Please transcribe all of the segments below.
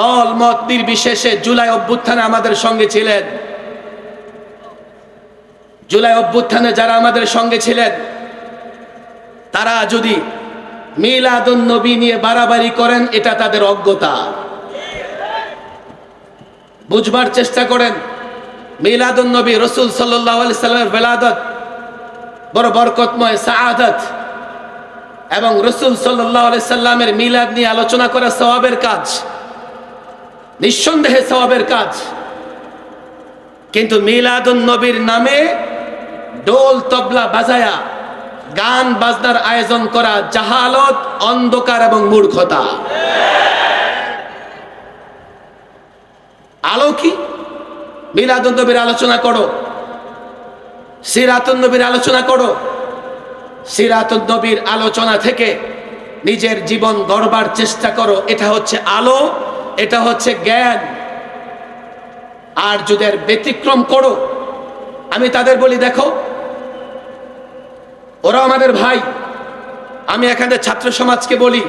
দল মত নির্বিশেষে জুলাই অভ্যুত্থানে আমাদের সঙ্গে ছিলেন। জুলাই অভ্যুত্থানে যারা আমাদের সঙ্গে ছিলেন, তারা যদি মিলাদুন নবী নিয়ে বাড়াবাড়ি করেন, এটা তাদের অজ্ঞতা। বুঝবার চেষ্টা করেন, মিলাদুন নবী রসুল সাল্লামের বেলাদত বড় বরকতময় সাআদত এবং রসুল সাল্লাহ সাল্লামের মিলাদ নিয়ে আলোচনা করা সওয়াবের কাজ। নিঃসন্দেহে সওয়াবের কাজ। কিন্তু মিলাদুন নবীর নামে ডোল তবলা বাজায়া, গান বাজনার আয়োজন করা জাহালত, অন্ধকার এবং মূর্খতা। আলো কি? মিলাদুন নবীর আলোচনা করো। সিরাতুন নবীর আলোচনা করো। সিরাতুন নবীর আলোচনা থেকে নিজের জীবন গড়বার চেষ্টা করো। এটা হচ্ছে আলো। এটা হচ্ছে জ্ঞান। আর যদি ব্যতিক্রম করো, আমি তাদের বলি, দেখো ওরা আমাদের ভাই। আমি এখানে ছাত্র সমাজকে বলি,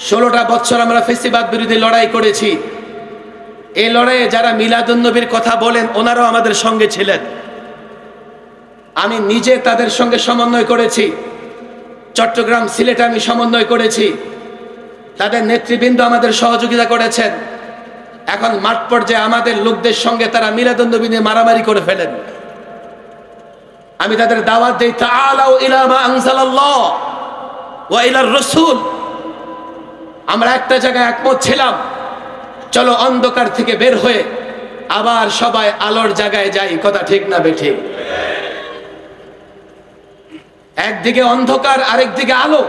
ষোলোটা বছর আমরা ফেসিবাদ বিরোধী লড়াই করেছি। এই লড়াইয়ে যারা মিলাদুন নবীর কথা বলেন, ওনারাও আমাদের সঙ্গে ছিলেন। আমি নিজে তাদের সঙ্গে সমন্বয় করেছি। চট্টগ্রাম সিলেটে আমি সমন্বয় করেছি। তাদের নেতৃবৃন্দ আমাদের সহযোগিতা করেছেন। এখন মাঠ পর্যায়ে আমাদের লোকদের সঙ্গে তারা মিলাদুন্নবী নিয়ে মারামারি করে ফেলেন। আমি তাদের দাওয়াত দিই, তাআলাউ ইলা মা আনজালাল্লাহ ওয়া ইলার রাসূল। আমরা একটা জায়গায় একমত ছিলাম। চলো অন্ধকার থেকে বের হয়ে আবার সবাই আলোর জায়গায় যাই, কথা ঠিক না বেঠিক। একদিকে অন্ধকার, আরেকদিকে আলো।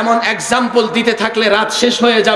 এমন এক্সাম্পল দিতে থাকলে রাত শেষ হয়ে যাবে।